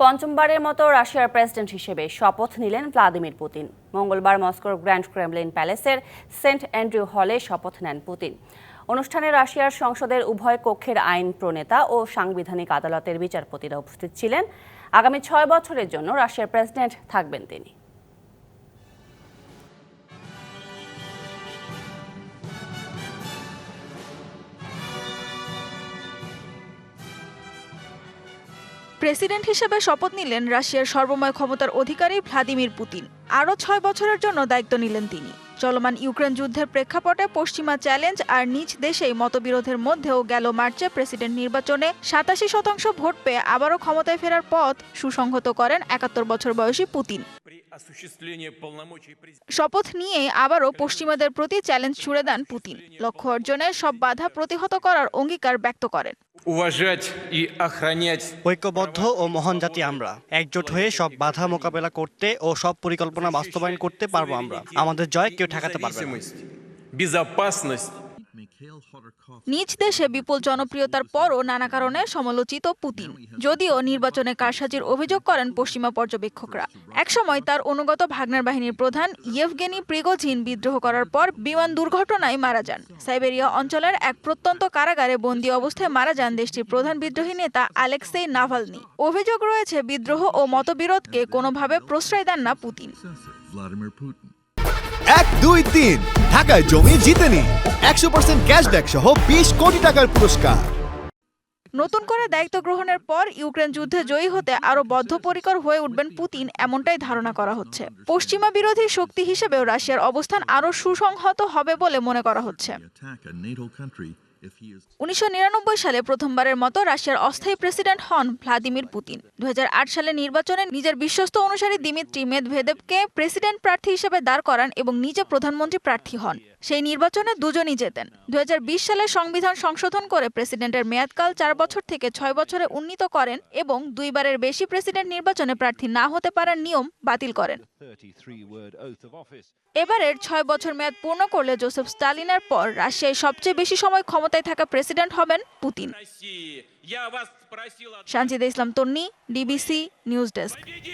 পঞ্চমবারের মতো রাশিয়ার প্রেসিডেন্ট হিসেবে শপথ নিলেন ভ্লাদিমির পুতিন। মঙ্গলবার মস্কোর গ্র্যান্ড ক্রেমলিন প্যালেসের সেন্ট অ্যান্ড্রিউ হলে শপথ নেন পুতিন। অনুষ্ঠানে রাশিয়ার সংসদের উভয় কক্ষের আইন প্রণেতা ও সাংবিধানিক আদালতের বিচারপতিরা উপস্থিত ছিলেন। আগামী ছয় বছরের জন্য রাশিয়ার প্রেসিডেন্ট থাকবেন তিনি। প্রেসিডেন্ট হিসেবে শপথ নিলেন রাশিয়ার সর্বময় ক্ষমতার অধিকারী ভ্লাদিমির পুতিন। আরও ছয় বছরের জন্য দায়িত্ব নিলেন তিনি। চলমান ইউক্রেন যুদ্ধের প্রেক্ষাপটে পশ্চিমা চ্যালেঞ্জ আর নিজ দেশেই মতবিরোধের মধ্যেও গেল মার্চে প্রেসিডেন্ট নির্বাচনে সাতাশি শতাংশ ভোট পেয়ে আবারও ক্ষমতায় ফেরার পথ সুসংহত করেন একাত্তর বছর বয়সী পুতিন। শপথ নিয়ে আবারও পশ্চিমাদের প্রতি চ্যালেঞ্জ ছুড়ে দেন পুতিন। লক্ষ্য অর্জনে সব বাধা প্রতিহত করার অঙ্গীকার ব্যক্ত করেন। ঐক্যবদ্ধ ও মহান জাতি আমরা। একজোট হয়ে সব বাধা মোকাবেলা করতে ও সব পরিকল্পনা বাস্তবায়ন করতে পারব আমরা। আমাদের জয় কেউ ঠেকাতে পারবে না। নিজ দেশে বিপুল জনপ্রিয়তার পরও নানা কারণে সমালোচিত পুতিন। যদিও নির্বাচনে কারসাজির অভিযোগ করেন পশ্চিমা পর্যবেক্ষকরা। একসময় তার অনুগত ভাগনার বাহিনীর প্রধান ইয়েভগেনি প্রিগোঝিন বিদ্রোহ করার পর বিমান দুর্ঘটনায় মারা যান। সাইবেরিয়া অঞ্চলের এক প্রত্যন্ত কারাগারে বন্দী অবস্থায় মারা যান দেশটির প্রধান বিদ্রোহী নেতা আলেক্সেই নাভালনি। অভিযোগ রয়েছে, বিদ্রোহ ও মতবিরোধকে কোনোভাবে প্রশ্রয় দেন না পুতিন. এক দুই তিন। ঢাকায় জমি জিতে নি। একশো পার্সেন্ট ক্যাশব্যাক সহ বিশ কোটি টাকার পুরস্কার। নতুন করে দায়িত্ব গ্রহণের পর ইউক্রেন যুদ্ধে জয়ী হতে আরও বদ্ধপরিকর হয়ে উঠবেন পুতিন এমনটাই ধারণা করা হচ্ছে। পশ্চিমা বিরোধী শক্তি হিসেবেও রাশিয়ার অবস্থান আরও সুসংহত হবে বলে মনে করা হচ্ছে। উনিশশো সালে প্রথমবারের মতো রাশিয়ার অস্থায়ী প্রেসিডেন্ট হন ভ্লাদিমির পুতিন। দু হাজার আট সালে নির্বাচনে নিজের বিশ্বস্ত অনুসারী দিমিত্রি মেদভেদেবকে প্রেসিডেন্ট প্রার্থী হিসেবে দাঁড় করান এবং নিজে প্রধানমন্ত্রী প্রার্থী হন। সেই নির্বাচনে দুজনই জেতেন। দু সালে সংবিধান সংশোধন করে প্রেসিডেন্টের মেয়াদকাল চার বছর থেকে ছয় বছরে উন্নীত করেন এবং দুইবারের বেশি প্রেসিডেন্ট নির্বাচনে প্রার্থী না হতে পারার নিয়ম বাতিল করেন। এবারের ছয় বছর মেয়াদ পূর্ণ করলে জোসেফ স্টালিনের পর রাশিয়ায় সবচেয়ে বেশি সময় ক্ষমতায় থাকা প্রেসিডেন্ট হবেন Putin. Sanjid Islam Tonni, DBC news desk.